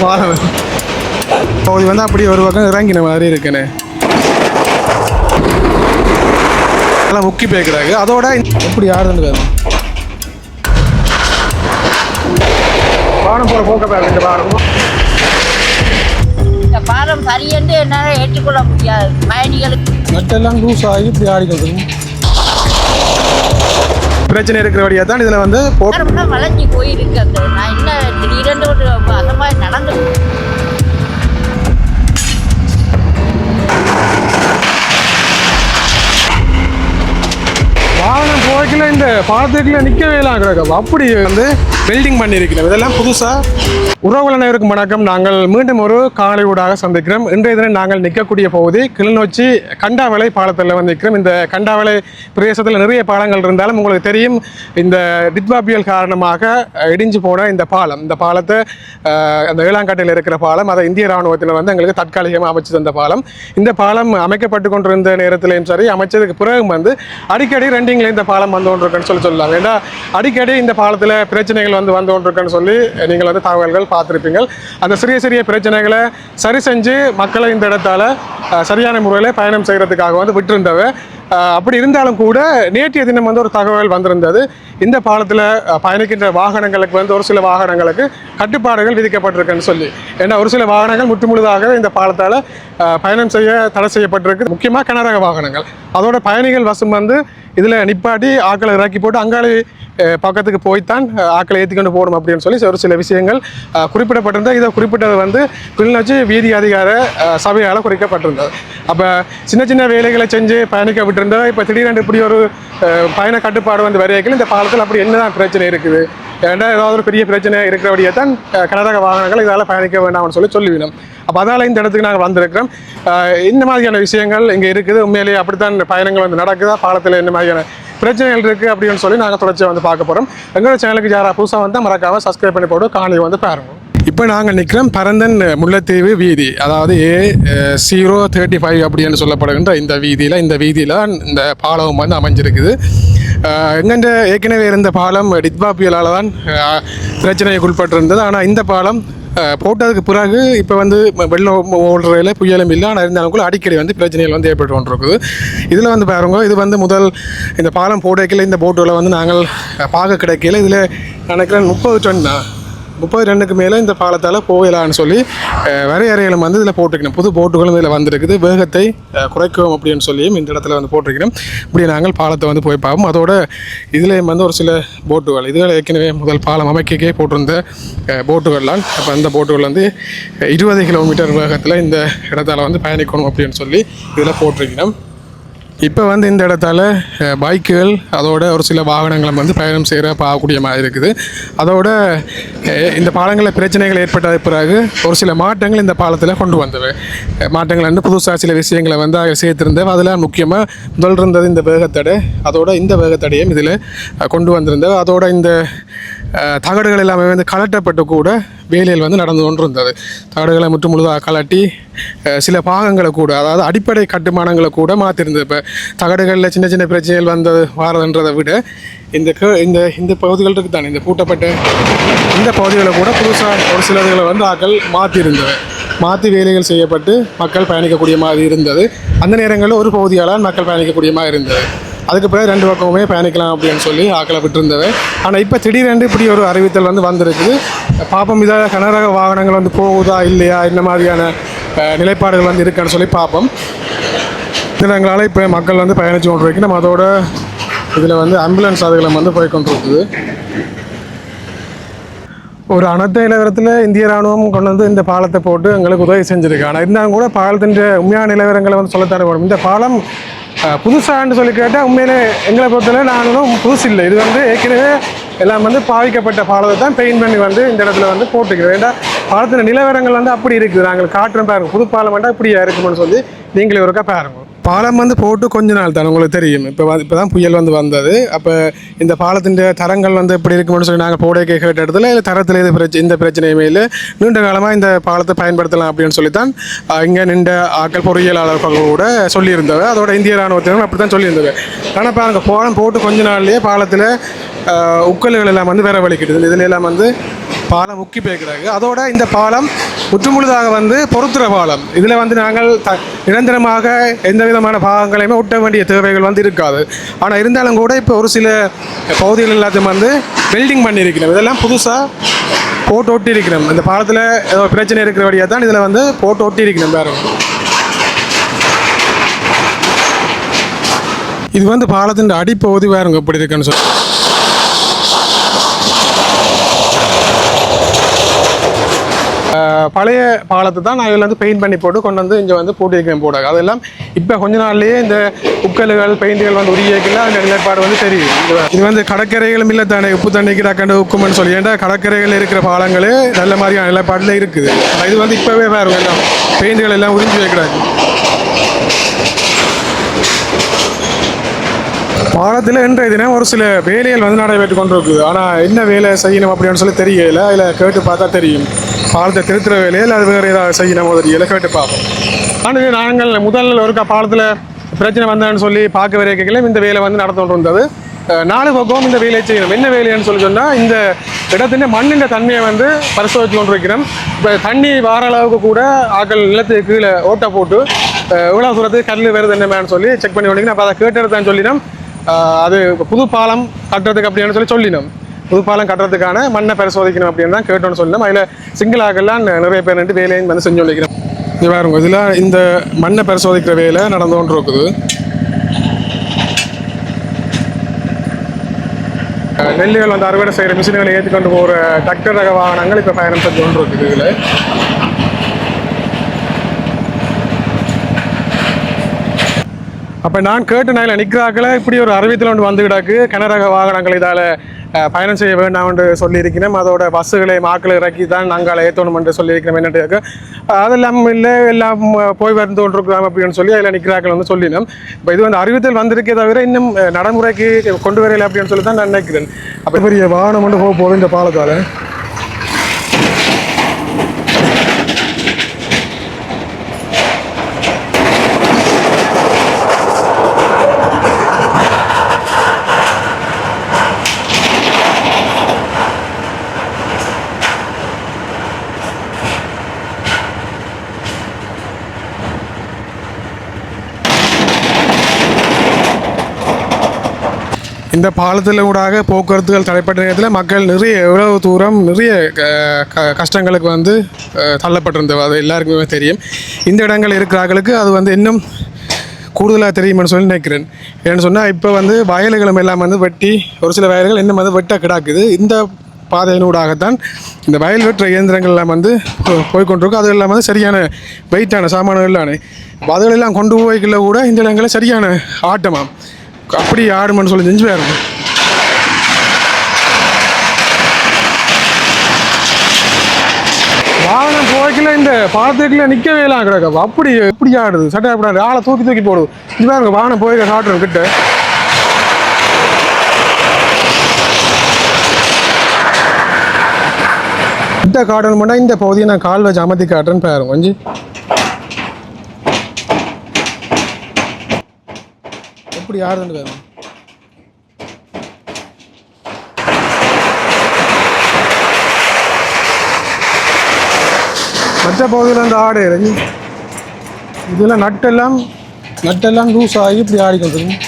பாலம் பகுதி வந்து அப்படியே ஒரு பக்கம் இறங்கின மாதிரி இருக்குண்ணே எல்லாம் முக்கி போய்க்கிறாங்க அதோட எப்படி ஆடுதுன்னு வானம் போகிற போக்க பேர் இந்த வானம் இந்த பாலம் சரியென்று என்னால் ஏற்றுக்கொள்ள முடியாது. பயணிகளுக்கு நட்டெல்லாம் லூஸ் ஆகி இப்படி ஆடிக்கிறது பிரச்சனை இருக்கிறபடியாக தான் இதில் வந்து வளைஞ்சி போயிருக்கு நான் என்ன திடீரென்று ஒரு அந்த மாதிரி நடந்து வாகனம் இந்த பாலத்துக்குள்ள நிற்கவே எல்லாம் கிடக்கும் அப்படி வந்து பில்டிங் பண்ணியிருக்கிறோம் இதெல்லாம் புதுசாக உறவுகள் அனைவருக்கும் வணக்கம். நாங்கள் மீண்டும் ஒரு காலை ஊடாக சந்திக்கிறோம். இன்றைய தினம் நாங்கள் நிற்கக்கூடிய பகுதி கிளிநொச்சி கண்டாவளை பாலத்தில் வந்து நிற்கிறோம் இந்த கண்டாவளை பிரதேசத்தில் நிறைய பாலங்கள் இருந்தாலும் உங்களுக்கு தெரியும் இந்த டிட்பாபியல் காரணமாக இடிஞ்சு போன இந்த பாலம். இந்த பாலத்தை அந்த ஏழாங்காட்டில் இருக்கிற பாலம் அதை இந்திய ராணுவத்தில் வந்து எங்களுக்கு தற்காலிகமாக அமைச்சு தந்த பாலம். இந்த பாலம் அமைக்கப்பட்டு கொண்டிருந்த நேரத்திலையும் சரி அமைச்சதுக்கு பிறகு வந்து அடிக்கடி ரெண்டிங்கில் இந்த பாலம் வந்து வந்துகொண்டிருக்குன்னு சொல்லி சொல்லலாம் ஏன்னா அடிக்கடி இந்த பாலத்தில் பிரச்சனைகள் வந்து வந்துகொண்டிருக்குன்னு சொல்லி நீங்கள் வந்து தகவல்கள் பார்த்துருப்பீங்க. அந்த சிறிய சிறிய பிரச்சனைகளை சரி செஞ்சு மக்களை இந்த இடத்தால சரியான முறையில் பயணம் செய்கிறதுக்காக வந்து விட்டுருந்தவை அப்படி இருந்தாலும் கூட நேற்றைய தினம் வந்து ஒரு தகவல் வந்திருந்தது. இந்த பாலத்தில் பயணிக்கின்ற வாகனங்களுக்கு வந்து ஒரு சில வாகனங்களுக்கு கட்டுப்பாடுகள் விதிக்கப்பட்டிருக்குன்னு சொல்லி. ஏன்னா ஒரு சில வாகனங்கள் முற்றுமுழுதாக இந்த பாலத்தால் பயணம் செய்ய தடை செய்யப்பட்டிருக்கு. முக்கியமாக கனரக வாகனங்கள். அதோட பயணிகள் வசம் வந்து இதில் நிப்பாட்டி ஆக்களை இறக்கி போட்டு அங்காளி பக்கத்துக்கு போய்த்தான் ஆக்களை ஏற்றிக்கொண்டு போகணும் அப்படின்னு சொல்லி ஒரு சில விஷயங்கள் குறிப்பிடப்பட்டிருந்தால் குறிப்பிடப்பட்டிருந்தது. இதை குறிப்பிட்டது வந்து கிளிநொச்சி வீதி அதிகார சபையால் குறிக்கப்பட்டிருந்தது. அப்போ சின்ன சின்ன வேலைகளை செஞ்சு பயணிக்க விட்டுருந்தா இப்போ திடீரென்று இப்படி ஒரு பயண கட்டுப்பாடு வந்து வரையில் இந்த பாலத்தில் அப்படி என்னதான் பிரச்சனை இருக்குது? ஏன்னா ஏதாவது ஒரு பெரிய பிரச்சனை இருக்கிறபடியே தான் கனரக வாகனங்கள் இதால் பயணிக்க வேண்டாம்னு சொல்லி சொல்லிவிடும். அப்போ அதனால் இந்த இடத்துக்கு நாங்கள் வந்திருக்கிறோம். இந்த மாதிரியான விஷயங்கள் இங்கே இருக்குது. உண்மையிலேயே அப்படித்தான் பயணங்கள் வந்து நடக்குதா? பாலத்தில் என்ன மாதிரியான பிரச்சனைகள் இருக்குது அப்படின்னு சொல்லி நாங்கள் தொடர்ச்சியாக வந்து பார்க்க போகிறோம் எங்களோட சேனலுக்கு யாராக புதுசாக வந்தால் மறக்காம சப்ஸ்கிரைப் பண்ணி போட்டு காணொலி வந்து பாருங்க. இப்போ நாங்கள் நிற்கிறோம் பரந்தன் முல்லைத்தீவு வீதி அதாவது ஏ ஜீரோ தேர்ட்டி ஃபைவ் அப்படின்னு சொல்லப்படுகின்ற இந்த வீதியில் இந்த வீதியில் இந்த பாலம் வந்து அமைஞ்சிருக்குது. எங்கெண்ட ஏற்கனவே இருந்த பாலம் டிட்பா புயலால் தான் பிரச்சனைக்கு உட்பட்டிருந்தது. ஆனால் இந்த பாலம் போட்டதுக்கு பிறகு இப்போ வந்து ம- வெள்ளம் ஓடுறதுல புயலும் இல்லை ஆனால் இருந்தாலும் கூட அடிக்கடி வந்து பிரச்சனைகள் வந்து ஏற்பட்டு கொண்டிருக்குது. இதில் வந்து பாருங்க இது வந்து முதல் இந்த பாலம் போடைக்கில் இந்த போட்டுகளை வந்து நாங்கள் பார்க்க கிடைக்கல. இதில் நினைக்கிறேன் முப்பது டன் முப்பது ரெண்டுக்கு மேலே இந்த பாலத்தால் போகலான்னு சொல்லி வரையறைகளும் வந்து இதில் போட்டுக்கணும் புது போட்டுகளும் இதில் வந்திருக்குது. வேகத்தை குறைக்கும் அப்படின்னு சொல்லியும் இந்த இடத்துல வந்து போட்டிருக்கணும். இப்படி நாங்கள் பாலத்தை வந்து போய் பார்ப்போம். அதோட இதுலேயும் வந்து ஒரு சில போட்டுகள் இதில் ஏற்கனவே முதல் பாலம் அமைக்கக்கே போட்டிருந்த போட்டுகள்லாம் அப்போ அந்த போட்டுகள் வந்து இருபது கிலோமீட்டர் வேகத்தில் இந்த இடத்தால் வந்து பயணிக்கணும் அப்படின்னு சொல்லி இதில் போட்டிருக்கணும். இப்போ வந்து இந்த இடத்தால பைக்குகள் அதோட ஒரு சில வாகனங்களும் வந்து பயணம் செய்கிற பார்க்கக்கூடிய மாதிரி இருக்குது. அதோட இந்த பாலங்களில் பிரச்சனைகள் ஏற்பட்ட பிறகு ஒரு சில மாற்றங்கள் இந்த பாலத்தில் கொண்டு வந்தவை மாற்றங்கள் வந்து புதுசாக சில விஷயங்களை வந்து அதில் சேர்த்திருந்தவை அதில் முக்கியமாக முதல் இருந்தது இந்த வேகத்தடை அதோட இந்த வேகத்தடையும் இதில் கொண்டு வந்திருந்தது. அதோட இந்த தகடுகள் எல்லாமே வந்து கலட்டப்பட்டு கூட வேலையில் வந்து நடந்து கொண்டு இருந்தது தகடுகளை முற்று முழுதாக கலட்டி சில பாகங்களை கூட அதாவது அடிப்படை கட்டுமானங்களை கூட மாற்றிருந்தது இப்போ தகடுகளில் சின்ன சின்ன பிரச்சனைகள் வந்தது வாரதுன்றதை விட இந்த க இந்த இந்த பகுதிகளுக்கு இருக்குது தானே இந்த பூட்டப்பட்ட இந்த பகுதிகளை கூட புதுசாக ஒரு சிலதுகளை வந்து ஆக்கள் மாற்றியிருந்தது மாற்றி வேலைகள் செய்யப்பட்டு மக்கள் பயணிக்கக்கூடிய மாதிரி இருந்தது. அந்த நேரங்களில் ஒரு பகுதியால் மக்கள் பயணிக்கக்கூடிய மாதிரி இருந்தது. அதுக்கு பிறகு ரெண்டு பக்கமுமே பயணிக்கலாம் அப்படின்னு சொல்லி ஆக்களை விட்டுருந்தவை ஆனால் இப்போ திடீரென்று இப்படி ஒரு அறிவித்தல் வந்து வந்திருக்குது. பாப்பம் இதாக கனரக வாகனங்கள் வந்து போகுதா இல்லையா இந்த மாதிரியான நிலைப்பாடுகள் வந்து இருக்கான்னு சொல்லி பார்ப்போம் தினங்களால் இப்போ மக்கள் வந்து பயணித்து கொண்டிருக்கு நம்ம அதோட இதில் வந்து ஆம்புலன்ஸ் அதுகளை வந்து போய் கொண்டிருக்குது. ஒரு அனர்த்த நிலவரத்தில் இந்திய ராணுவம் கொண்டு வந்து இந்த பாலத்தை போட்டு எங்களுக்கு உதவி செஞ்சுருக்கு. ஆனால் இருந்தாலும் கூட பாலத்தின் உண்மையான நிலவரங்களை வந்து சொல்லத்தானே வேணும். இந்த பாலம் புதுசான்னு சொல்லி கேட்டால் உண்மையிலே எங்களை பொறுத்தவரை நானும் புதுசு இல்லை. இது வந்து ஏற்கனவே எல்லாம் வந்து பாவிக்கப்பட்ட பாலத்தை தான் பெயிண்ட் பண்ணி வந்து இந்த இடத்துல வந்து போட்டுக்கிறோம் ஏன்னா பாலத்தின் நிலவரங்கள் வந்து அப்படி இருக்குது. நாங்கள் காட்டுறோம் பாருங்கள் புது பாலம் வேண்டாம் இப்படியா இருக்கும்னு சொல்லி நீங்களே ஒருக்கா பாருங்கள் பாலம் வந்து போட்டு கொஞ்ச நாள் தான் உங்களுக்கு தெரியும். இப்போ இப்போ தான் புயல் வந்து வந்தது. அப்போ இந்த பாலத்தின் தரங்கள் வந்து எப்படி இருக்கும்னு சொல்லி நாங்கள் போட கேட்ட இடத்துல இல்லை தரத்தில் இது பிரச்சனை இந்த பிரச்சனையுமே இல்லை. நீண்ட காலமாக இந்த பாலத்தை பயன்படுத்தலாம் அப்படின்னு சொல்லி தான் இங்கே நின்ற ஆக்கள் பொறியியலாளர்கள் கூட சொல்லியிருந்தவ. அதோட இந்திய ராணுவத்தினரும் அப்படி தான் சொல்லியிருந்தது. ஆனால் பாருங்க பாலம் போட்டு கொஞ்ச நாள்லேயே பாலத்தில் உக்கல்கள் எல்லாம் வந்து வரவழைக்கிடுது இதில் எல்லாம் வந்து பாலம் முக்கி போய்க்கிறாங்க அதோட இந்த பாலம் முற்றுமுழுதாக வந்து பொருத்துற பாலம் இதில் வந்து நாங்கள் த நிரந்தரமாக எந்த விதமான பாகங்களையுமே ஒட்ட வேண்டிய தேவைகள் வந்து இருக்காது. ஆனால் இருந்தாலும் கூட இப்போ ஒரு சில பகுதிகள் எல்லாத்தையும் வந்து பில்டிங் பண்ணியிருக்கிறோம். இதெல்லாம் புதுசாக போட்டு ஒட்டி இருக்கிறோம் இந்த பாலத்தில் ஏதோ பிரச்சனை இருக்கிற வழியாக தான் இதில் வந்து போட்டு ஒட்டி இருக்கிறோம் வேறு இது வந்து பாலத்தின் அடிப்பகுதி வேறுங்க எப்படி இருக்குன்னு சொல்லி பழைய பாலத்தை தான் நான் இதில் வந்து பெயிண்ட் பண்ணி போட்டு கொண்டு வந்து இங்கே வந்து போட்டிருக்கேன் போட. அதெல்லாம் இப்போ கொஞ்ச நாள்லேயே இந்த உக்கல்கள் பெயிண்டுகள் வந்து உரியக்கில் அந்த நிலைப்பாடு வந்து தெரியும் இது- வந்து கடற்கரைகளும் இல்லை தானே உப்பு தண்ணிக்கு டக்கண்டு உக்குமன்னு சொல்லி. ஏன்டா கடற்கரைகள் இருக்கிற பாலங்களே நல்ல மாதிரியான நிலைப்பாட்டில் இருக்குது. இது வந்து இப்போவே வேறு எல்லாம் பெயிண்டுகள் எல்லாம் உறிஞ்சி வைக்கிறாங்க. பாலத்தில் இன்றைய தினம் ஒரு சில வேலைகள் வந்து நடைபெற்று கொண்டிருக்குது. ஆனால் என்ன வேலை செய்யணும் அப்படின்னு சொல்லி தெரியல. அதில் கேட்டு பார்த்தா தெரியும். பாலத்தை திருத்துற வேலையில் அது வேறு ஏதாவது செய்யணும் தெரியல கேட்டு பார்ப்போம். ஆனால் இது நாங்கள் முதல் ஒருக்கா பாலத்தில் பிரச்சனை வந்தான்னு சொல்லி பார்க்க வரைக்கும் இந்த வேலை வந்து நடந்து கொண்டு இருந்தது நாலு பக்கம் இந்த வேலையை செய்யணும். என்ன வேலைன்னு சொல்லி சொன்னால் இந்த இடத்தின் மண்ணின் தன்மையை வந்து பரிசோதித்து கொண்டிருக்கிறோம். இப்போ தண்ணி வார அளவுக்கு கூட ஆக்கள் நிலத்துக்கு கீழே ஓட்டை போட்டு அஹ் எவ்வளோ தூரத்துக்கு கல் வருது என்னன்னு சொல்லி செக் பண்ணி கொண்டிருக்கேன் அப்போ அதை கேட்டெடுத்தான்னு சொல்லினோம். அது புது பாலம் கட்டுறதுக்கு அப்படின்னு சொல்லி சொல்லினோம். புதுப்பாலம் கட்டுறதுக்கான மண்ணை பரிசோதிக்கணும் அப்படின்னு தான் கேட்டோம்னு சொல்லணும். அதில் சிங்கிள் ஆகலாம் நிறைய பேர் நின்று வேலையும் வந்து செஞ்சு சொல்லிக்கிறேன் இது பாருங்க இதில் இந்த மண்ணை பரிசோதிக்கிற வேலை நடந்து கொண்டு இருக்குது. நெல்லுகள் வந்து அறுவடை செய்கிற மிஷின்களை ஏற்றிக்கொண்டு போகிற டிராக்டர் ரக வாகனங்கள் இப்போ பயணம் செஞ்சு கொண்டு இருக்குது இதில். அப்போ நான் கேட்டு நாளில் நிற்கிறாக்களை இப்படி ஒரு அறிவித்தல் ஒன்று வந்து கிடக்கு. கனரக வாகனங்கள் இதால் பயணம் செய்ய வேண்டாம் என்று சொல்லியிருக்கிறோம். அதோட பஸ்ஸுகளை மாக்களை இறக்கி தான் நாங்கள் ஏற்றணும் என்று சொல்லியிருக்கிறோம். என்னட்டு அதெல்லாம் இல்லை. எல்லாம் போய் வந்து கொண்டிருக்கலாம் அப்படின்னு சொல்லி அதில் நிற்கிறார்கள் வந்து சொல்லினோம். இப்போ இது வந்து அறிவித்தல் வந்திருக்கே தவிர இன்னும் நடைமுறைக்கு கொண்டு வரல அப்படின்னு சொல்லி தான் நான் நினைக்கிறேன். அப்படி பெரிய வாகனம் கொண்டு போக போகுது இந்த பாலத்தால். இந்த பாலத்தில் ஊடாக போக்குவரத்துகள் தடைப்பட்ட நேரத்தில் மக்கள் நிறைய எவ்வளவு தூரம் நிறைய க- க- கஷ்டங்களுக்கு வந்து தள்ளப்பட்டிருந்தது. அது எல்லாருக்குமே தெரியும். இந்த இடங்கள் இருக்கிறார்களுக்கு அது வந்து இன்னும் கூடுதலாக தெரியும்னு சொல்லி நினைக்கிறேன். ஏன்னு சொன்னால் இப்போ வந்து வயல்களும் எல்லாம் வந்து வெட்டி ஒரு சில வயல்கள் இன்னும் வந்து வெட்ட கிடாக்குது. இந்த பாதையினூடாகத்தான் இந்த வயல் வெட்டுற இயந்திரங்கள் எல்லாம் வந்து போய்கொண்டிருக்கும் போய்க்கொண்டிருக்கும் அது எல்லாம் வந்து சரியான வெயிட்டான சாமான்கள் எல்லாமே அதுகளெல்லாம் கொண்டு போய்க்குள்ள கூட இந்த இடங்களில் சரியான ஆட்டமாம். அப்படி ஆடுமான்னு சொல்லி செஞ்சு வேறு வாகனம் போய்க்கல இந்த பாலத்துக்குள்ள நிற்கவே எல்லாம் கிடக்கு. அப்படி எப்படி ஆடுது? சட்டை அப்படி ஆளை தூக்கி தூக்கி போடுது. இது பாருங்க வாகனம் போய்க்க காட்டுறோம் கிட்ட. கிட்ட காட்டணும்னா இந்த பகுதியை நான் கால் வச்சு அமர்த்தி காட்டுறேன்னு பாருங்க கொஞ்சம் எப்படி ஆடுதுன்னு பாருங்க மற்ற பகுதியில் அந்த ஆடு இறங்கி இதெல்லாம் நட்டெல்லாம் நட்டெல்லாம் லூஸ் ஆகி இப்படி ஆடிக்கொண்டிருக்கும்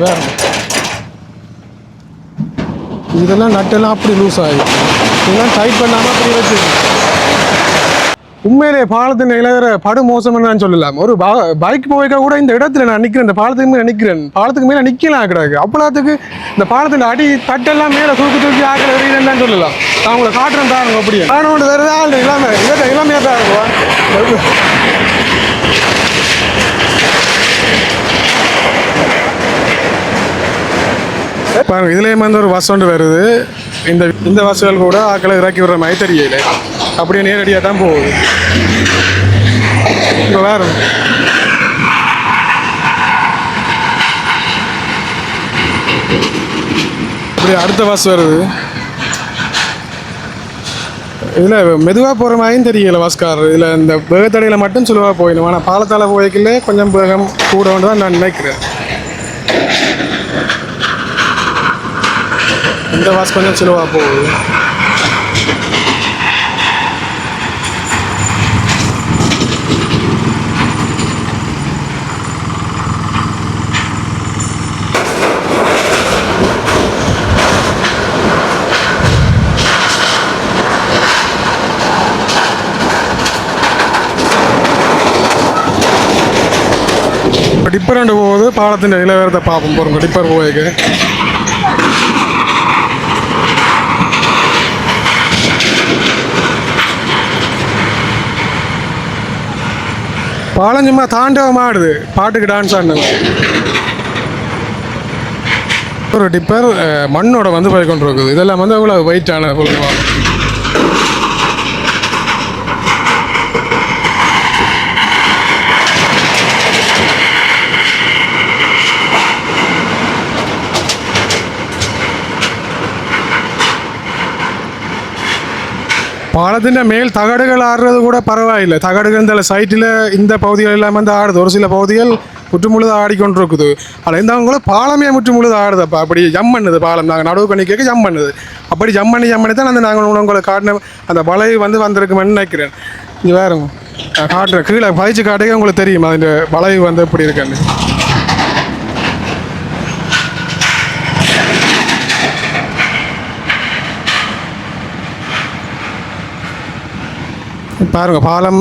வேற. இதெல்லாம் நட்டெல்லாம் அப்படி லூஸ் ஆகி. இதெல்லாம் டைட் பண்ணாமல் அப்படி வச்சிருக்கு உண்மையிலே பாலத்தின் இளையர படு மோசம்னு நான் சொல்லலாம். ஒரு பைக் போய்க்க கூட இந்த இடத்துல நான் நிற்கிறேன் இந்த பாலத்துக்கு மேலே நிற்கிறேன் பாலத்துக்கு மேலே நிற்கலாம் கிடக்கு. அப்பலாத்துக்கு இந்த பாலத்தின் அடி தட்டெல்லாம் மேலே தூக்கி தூக்கி ஆக்கிற எறியலாம் சொல்லலாம். நான் உங்களை காட்டுறேன் பாருங்க அப்படியே. காரணம் வேறு ஆள் இல்லாம இதை இளமையாக தான் இருக்கும். பாருங்க இதுலேயும் வந்து ஒரு பஸ் ஒன்று வருது. இந்த இந்த பஸ்ஸுகள் கூட ஆக்களை இறக்கி விடுற மாதிரி தெரியல அப்படியே நேரடியாக தான் போகுது. இப்போ வேறு. அப்படியே அடுத்த பஸ் வருது. இதில் மெதுவாக போகிற மாதிரியும் தெரியல வாஸ்கார் இதில் இந்த வேகத்தடையில் மட்டும் சுலுவாக போயிடும். ஆனால் பாலத்தால் போய்க்கல கொஞ்சம் வேகம் கூட தான் நான் நினைக்கிறேன். இந்த வாஸ் கொஞ்சம் சிலுவாக போகுது. டிப்பர் ரெண்டு போகுது பாலத்தின் நிலவரத்தை பார்ப்போம் போகிறோம் டிப்பர் போய்க்கு பாலம் சும்மா தாண்டவம் ஆடுது. பாட்டுக்கு டான்ஸ் ஆடினது. ஒரு டிப்பர் மண்ணோட வந்து போய் கொண்டு இருக்குது இதெல்லாம் வந்து அவ்வளோ வெயிட்டான சொல்லுவாங்க பாலத்தின் மேல் தகடுகள் ஆடுறது கூட பரவாயில்லை. தகடுகள் இந்த சைட்டில் இந்த பகுதிகள் எல்லாம் வந்து ஆடுது. ஒரு சில பகுதிகள் முற்றுமுழுது ஆடிக்கொண்டிருக்குது. அதில் இருந்தவங்களும் பாலமே முற்றுமுழுது அப்போ அப்படி ஜம் பண்ணுது பாலம். நாங்கள் நடுவு பண்ணி கேட்க ஜம் பண்ணுது. அப்படி ஜம் பண்ணி ஜம் பண்ணி தான் அந்த நாங்கள் உங்களை காட்டின அந்த வலை வந்து வந்திருக்குமென்னு நினைக்கிறேன். இங்கே வேறு காட்டுறேன். கீழே பயிற்சி காட்டுக்கே உங்களுக்கு தெரியும். அந்த வளைவு வந்து எப்படி இருக்குன்னு. பாருங்கள் பாலம்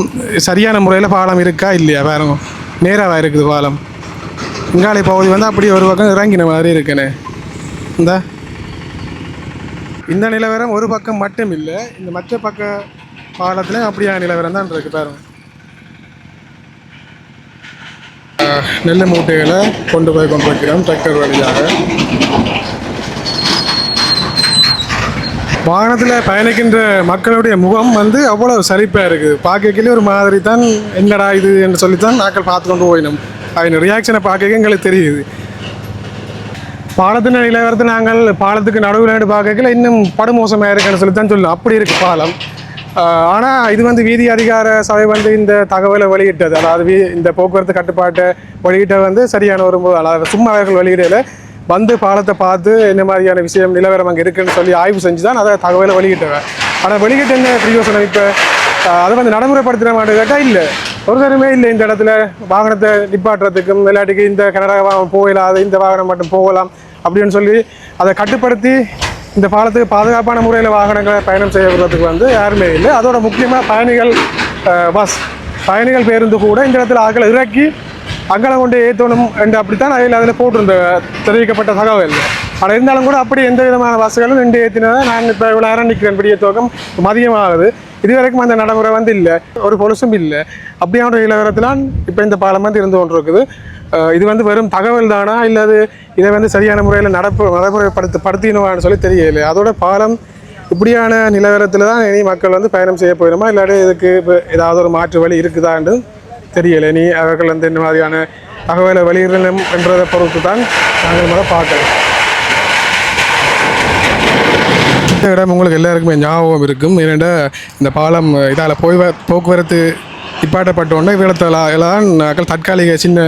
சரியான முறையில் பாலம் இருக்கா இல்லையா? பாருங்க நேராக இருக்குது பாலம். இங்காலை பகுதி வந்து அப்படியே ஒரு பக்கம் இறங்கின மாதிரி இருக்குண்ணே இந்த. இந்த நிலவரம் ஒரு பக்கம் மட்டும் இல்லை இந்த மற்ற பக்க பாலத்தில் அப்படியான நிலவரம் தான் இருக்குது பாருங்க. நெல் மூட்டைகளை கொண்டு போய் கொண்டு வைக்கிறோம் டிராக்டர் வழியாக. வாகனத்தில் பயணிக்கின்ற மக்களுடைய முகம் வந்து அவ்வளோ சரிப்பாக இருக்குது. பார்க்கல ஒரு மாதிரி தான் என்னடா இது என்று சொல்லித்தான் நாங்கள் பார்த்து கொண்டு போயினோம் அதன் ரியாக்ஷனை பார்க்க எங்களுக்கு தெரியுது. பாலத்தின் நிலவரத்தை நாங்கள் பாலத்துக்கு நடுவில் பார்க்கல இன்னும் படுமோசமாக இருக்குன்னு சொல்லி தான் சொல்லணும் அப்படி இருக்குது பாலம். ஆனால் இது வந்து வீதி அதிகார சபை வந்து இந்த தகவலை வெளியிட்டது. அதாவது இந்த போக்குவரத்து கட்டுப்பாட்டை வெளியிட்ட வந்து சரியான ஒரு அதாவது சும்மா அவர்கள் வெளியிடலை. வந்து பாலத்தை பார்த்து என்ன மாதிரியான விஷயம் நிலவரம் அங்கே இருக்குன்னு சொல்லி ஆய்வு செஞ்சு தான் அதை தகவலை வெளியிட்டுவேன் ஆனால் வெளியிட்டு என்ன பிரயோசனம் இப்போ? அதை வந்து நடைமுறைப்படுத்தின மாட்டேன் கேட்டால் இல்லை. ஒரு தருமே இல்லை இந்த இடத்துல. வாகனத்தை நிப்பாட்டுறதுக்கும் விளையாட்டுக்கு இந்த கனடா வாகனம் போகலாம் இந்த வாகனம் மட்டும் போகலாம் அப்படின்னு சொல்லி அதை கட்டுப்படுத்தி இந்த பாலத்துக்கு பாதுகாப்பான முறையில் வாகனங்களை பயணம் செய்ய விடுறதுக்கு வந்து யாருமே இல்லை. அதோட முக்கியமாக பயணிகள் பஸ். பயணிகள் பேருந்து கூட இந்த இடத்துல ஆட்களை இறக்கி அங்கே கொண்டு ஏற்றணும் என்று அப்படித்தான் அதில் அதில் போட்டிருந்த தெரிவிக்கப்பட்ட தகவல். ஆனால் இருந்தாலும் கூட அப்படி எந்த விதமான வசதிகளும் ரெண்டு ஏற்றினதை நான் இப்போ இவ்வளோ நேரம் நிற்கிறேன். பெரிய துவக்கம் மதியமாகுது. இது வரைக்கும் அந்த நடைமுறை வந்து இல்லை. ஒரு பொலுசும் இல்லை. அப்படியான ஒரு நிலவரத்திலான் இப்போ இந்த பாலம் வந்து இருந்து கொண்டிருக்குது. இது வந்து வெறும் தகவல் தானா? இல்லை அது இதை வந்து சரியான முறையில் நடப்பு நடைமுறைப்படுத்த படுத்தினுவான்னு சொல்லி தெரியல அதோட பாலம் இப்படியான நிலவரத்தில் தான் இனி மக்கள் வந்து பயணம் செய்ய போயிடுமா? இல்லாட்டி இதுக்கு இப்போ ஏதாவது ஒரு மாற்று வழி இருக்குதான்னு தெரியல. நீ அவர்கள் வந்து இந்த மாதிரியான தகவலை வெளியிடணும் என்றதை பொறுத்து தான் நாங்கள் முதல்ல பார்க்கலாம் இந்த இடம் உங்களுக்கு எல்லாருக்குமே ஞாபகம் இருக்கும். ஏனெண்டா இந்த பாலம் இதால் போய் வ- போக்குவரத்து நிப்பாட்டப்பட்டோன்னே இவ்விடத்தில் எல்லாம் மக்கள் தற்காலிக சின்ன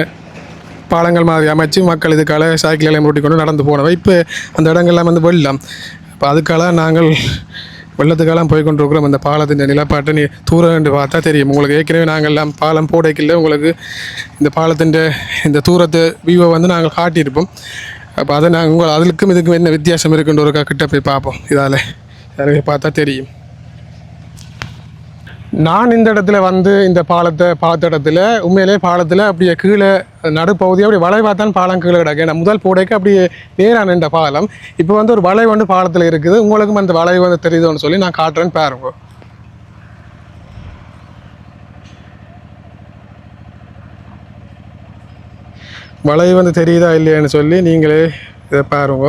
பாலங்கள் மாதிரி அமைச்சு மக்கள் இதுக்கால சைக்கிள் எல்லாம் கொண்டு நடந்து போனவை இப்போ அந்த இடங்கள்லாம் வந்து போயிடலாம் இப்போ அதுக்கெல்லாம் நாங்கள் வெள்ளத்துக்கெல்லாம் போய் கொண்டிருக்கிறோம். அந்த பாலத்தின் நிலப்பாட்டை நீ தூரம் என்று பார்த்தா தெரியும். உங்களுக்கு ஏற்கனவே நாங்கள் எல்லாம் பாலம் போடைக்கில்ல உங்களுக்கு இந்த பாலத்தின் இந்த தூரத்து வியூவை வந்து நாங்கள் காட்டியிருப்போம். அப்போ அதை நாங்கள் உங்கள் அதுக்கும் இதுக்கும் என்ன வித்தியாசம் இருக்குன்ற ஒரு கிட்ட போய் பார்ப்போம். இதால். யாரையும் பார்த்தா தெரியும். நான் இந்த இடத்துல வந்து இந்த பாலத்தை பார்த்த இடத்துல உண்மையிலே பாலத்தில் அப்படியே கீழே நடுப்பகுதியை அப்படி வளைவாக தான் பாலம் கீழே கிடக்கு. நான் முதல் போடைக்கு அப்படியே நேராக நின்ற பாலம். இப்போ வந்து ஒரு வளைவு வந்து பாலத்தில் இருக்குது. உங்களுக்கும் அந்த வளைவு வந்து தெரியுதுன்னு சொல்லி நான் காட்டுறேன்னு பாருங்க. வளைவு வந்து தெரியுதா இல்லையான்னு சொல்லி நீங்களே இதை பாருங்க.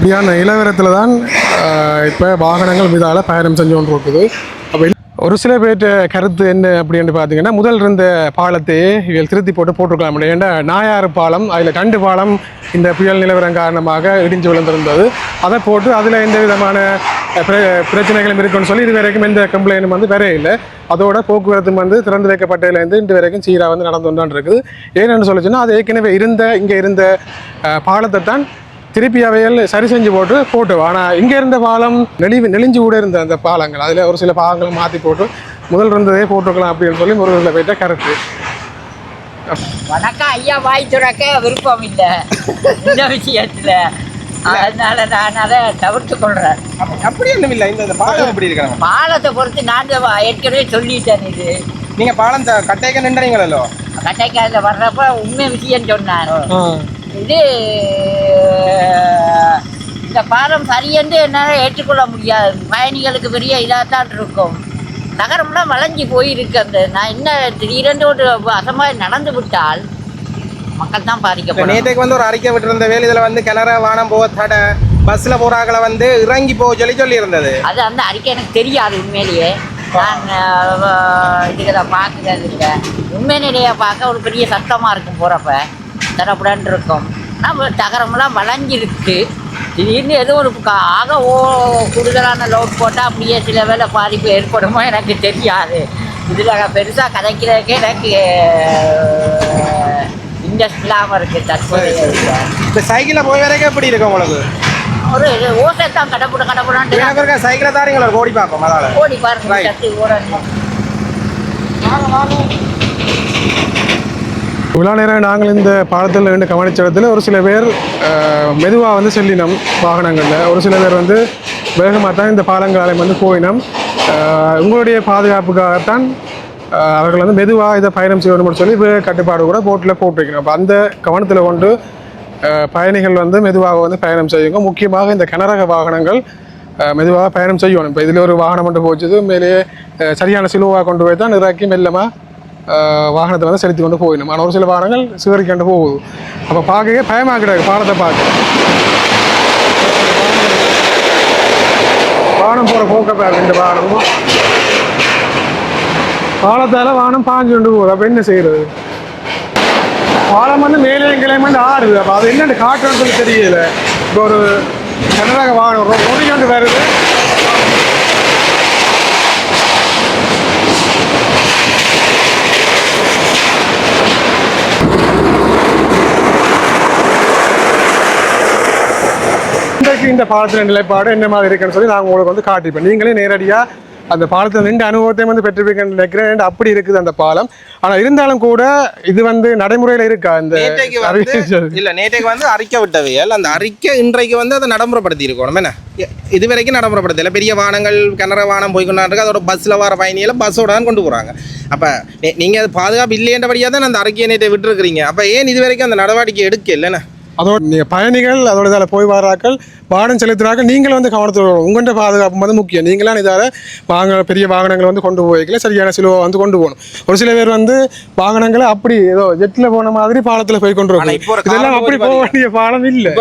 இப்படியான நிலவரத்தில் தான் இப்போ வாகனங்கள் மீதால பயணம் செஞ்சு கொண்டு இருக்குது அப்போ ஒரு சில பேர்ட்ட கருத்து என்ன அப்படின்னு பார்த்தீங்கன்னா முதல் இருந்த பாலத்தையே இவள் திருத்தி போட்டு போட்டிருக்கலாம். ஏன்னா நாயாறு பாலம் அதில் கண்டு பாலம் இந்த புயல் நிலவரம் காரணமாக இடிஞ்சு விழுந்திருந்தது. அதை போட்டு அதில் எந்த விதமான பிர- பிரச்சனைகளும் இருக்குன்னு சொல்லி இது வரைக்கும் எந்த கம்ப்ளைண்டும் வந்து வரவே இல்லை. அதோட போக்குவரத்தும் வந்து திறந்து வைக்கப்பட்டதுலேருந்து இன்று வரைக்கும் சீராக வந்து நடந்து கொண்டான் இருக்குது. ஏன்னு சொல்லிச்சுன்னா அது ஏற்கனவே இருந்த இங்கே இருந்த பாலத்தை தான் திருப்பி அவைகள் சரி செஞ்சு போட்டு போட்டு ஆனால் இங்கே இருந்த பாலம் நெளிவு நெளிஞ்சு கூட இருந்த அந்த பாலங்கள் அதில் ஒரு சில பாகங்களை மாற்றி போட்டு முதல் இருந்ததே போட்டுக்கலாம் அப்படின்னு சொல்லி முருகனில் போயிட்ட கருத்து. வணக்கம் ஐயா வாய் துறக்க விருப்பம் இல்லை. இந்த விஷயத்துல. அதனால நான் அதை தவிர்த்து கொள்றேன். அப்ப- அப்படி ஒண்ணும் இல்ல. இந்த இந்த பாலம் எப்படி இருக்கிறாங்க? பாலத்தை பொறுத்து நான் ஏற்கனவே சொல்லிட்டேன் இது. நீங்க பாலம் கட்டைக்க நின்றீங்களோ கட்டைக்காலில் வர்றப்ப உண்மை விஷயம் சொன்னான் இது இந்த பாலம் சரியென்று என்னால் ஏற்றுக்கொள்ள முடியாது. பயணிகளுக்கு பெரிய இதாக தான் இருக்கும். நகரம்லாம் வளைஞ்சி போயிருக்கு அந்த நான் என்ன திடீரென்று ஒரு அசமாக நடந்து விட்டால் மக்கள் தான் பாதிக்கப்படும். நேற்றுக்கு வந்து ஒரு அறிக்கை விட்டுருந்த வேலை இதுல வந்து கிணற வானம் போக தடை பஸ்ல போறாக்களை வந்து இறங்கி போக சொல்லி சொல்லி இருந்தது அது அந்த அறிக்கை எனக்கு தெரியாது உண்மையிலேயே. நான் இதுக்கு தான் பார்க்குறது இல்லை. உண்மையிலேயே பார்க்க ஒரு பெரிய சத்தமாக இருக்கும் போகிறப்ப தரப்புடன் இருக்கும் நம்ம தகரமெல்லாம் வளைஞ்சிருக்கு. திடீர்னு ஏதோ ஒரு கா- ஆக ஓ கூடுதலான லோட் போட்டால் அப்படியே சில வேளை பாதிப்பு ஏற்படுமோ எனக்கு தெரியாது. இதில் பெருசாக கதைக்கிறதுக்கே எனக்கு இன்ட்ரெஸ்ட் இல்லாமல் இருக்குது தற்போதைய. இந்த சைக்கிள்ல போய் வரைக்கும் எப்படி இருக்கு உங்களுக்கு? ஒரு ஓசை தான். கடப்புட இருக்க சைக்கிளை தாரீங்களா கோடி பார்ப்போம் அதால. ஓடி பாருங்க ஓடணும் இவ்வளோ நேரம் நாங்கள் இந்த பாலத்தில் நின்று கவனிச்ச இடத்துல ஒரு சில பேர் மெதுவாக வந்து செல்லினோம் வாகனங்களில். ஒரு சில பேர் வந்து வேகமாக தான் இந்த பாலங்காலம் வந்து போயினோம். உங்களுடைய பாதுகாப்புக்காகத்தான் அவர்கள் வந்து மெதுவாக இதை பயணம் செய்யணும்னு சொல்லி இப்போ கட்டுப்பாடு கூட போட்டில் போட்டு வைக்கணும் அப்போ அந்த கவனத்தில் கொண்டு பயணிகள் வந்து மெதுவாக வந்து பயணம் செய்யுங்க. முக்கியமாக இந்த கனரக வாகனங்கள் மெதுவாக பயணம் செய்யணும். இப்போ இதில் ஒரு வாகனம் மட்டும் போச்சுது மேலேயே சரியான சிலுவாக கொண்டு போய் தான் இறக்கி மெல்லமாக வாகனத்தை வந்து செலுத்தி கொண்டு போயிடும் ஆனால் ஒரு சில வாகனங்கள் சிவரிக்கண்டு போகுது அப்போ பார்க்கவே பயமாக கிடையாது பாலத்தை பார்க்க வாகனம் போகிற போக்க ரெண்டு வாகனமும் பாலத்தால் வாகனம் பாஞ்சு கொண்டு போகுது அப்போ என்ன செய்யறது பாலம் வந்து மேலே கிளையும் வந்து ஆறுது அப்போ அது என்னென்னு காட்டுறதுன்னு தெரியல இப்போ ஒரு கனரக வாகனம் ஒரு வருது இன்றைக்கு இந்த பாலத்தின் நிலைப்பாடு என்ன மாதிரி இருக்குன்னு சொல்லி நான் உங்களுக்கு வந்து காட்டிப்பேன் நீங்களே நேரடியாக அந்த பாலத்தில் நின்று அனுபவத்தையும் வந்து பெற்றிருப்பீங்கன்னு நினைக்கிறேன். அப்படி இருக்குது அந்த பாலம். ஆனால் இருந்தாலும் கூட இது வந்து நடைமுறையில் இருக்கா? இந்த? இல்ல நேற்றைக்கு வந்து அறிக்கை விட்டவையல். அந்த அறிக்கை இன்றைக்கு வந்து அதை நடைமுறைப்படுத்தி இருக்கணும் என்ன? இது வரைக்கும் நடைமுறைப்படுத்தல. பெரிய வாகனங்கள் கனர வாகனம் போய் கொண்டாடுறது அதோட பஸ்ஸில் வர பயணிகளை பஸ்ஸோட தான் கொண்டு போகிறாங்க அப்போ நீங்கள் அது பாதுகாப்பு இல்லைன்றபடியாக தான் அந்த அறிக்கையை நேற்றை விட்டுருக்கிறீங்க. அப்போ ஏன் இது வரைக்கும் அந்த நடவடிக்கை எடுக்க இல்லைண்ணே அதோட பயணிகள் அதோட இதால் போய் வராக்கள் வாகனம் செலுத்துறாக்கள் நீங்கள் வந்து கவனத்தில். உங்கள்கிட்ட பாதுகாப்பு வந்து முக்கியம். நீங்களாம் இதால் வாங்க பெரிய வாகனங்களை வந்து கொண்டு போய்க்கல சரியான சிலுவை வந்து கொண்டு போகணும். ஒரு சில பேர் வந்து வாகனங்களை அப்படி ஏதோ ஜெட்டில் போன மாதிரி பாலத்தில் போய் கொண்டு இருக்கணும் இதெல்லாம் அப்படி போக வேண்டிய பாலம் இல்லை.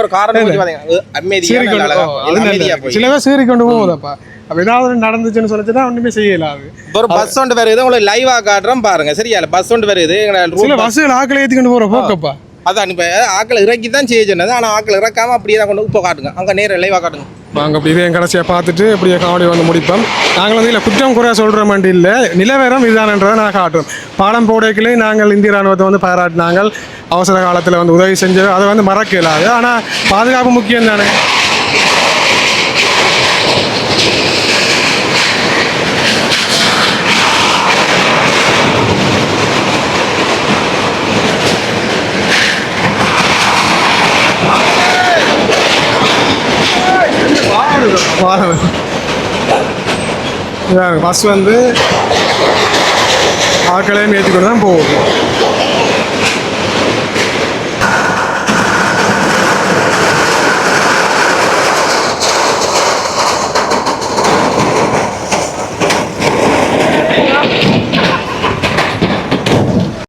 சில பேர் சீறி கொண்டு போகுதப்பா. அப்ப ஏதாவது நடந்துச்சுன்னு சொல்லிச்சுன்னா ஒண்ணுமே செய்யலாது ஒரு பஸ் ஒன்று வருது உங்களுக்கு லைவாக காட்டுறோம் பாருங்க. சரியா? பஸ் ஒன்று வருது பஸ்ஸுகள் ஆக்களை ஏற்றி கொண்டு போற போக்கப்பா. அதான் இப்போ ஆக்களை இறக்கி தான் செய்ய சொன்னது. ஆனால் ஆக்களை இறக்காமல் அப்படியே தான் கொண்டு இப்போ காட்டுங்க. அங்கே நேரம் லைவாக காட்டுங்க. நாங்கள் அப்படி இதையும் கடைசியாக பார்த்துட்டு அப்படியே காவடி வந்து முடிப்போம். நாங்கள் வந்து இல்லை குற்றம் குறை சொல்கிற மாதிரி இல்லை. நிலவரம் இதுதான்ன்றதை நான் காட்டுறோம். பாலம் போடைக்கிலே நாங்கள் இந்திய ராணுவத்தை வந்து பாராட்டினாங்க அவசர காலத்தில் வந்து உதவி செஞ்சு அதை வந்து மறக்க இல்லாது ஆனால் பாதுகாப்பு முக்கியம் தானே. பஸ் வந்து ஆட்களையும் ஏற்றிக்கொண்டு தான் போகுது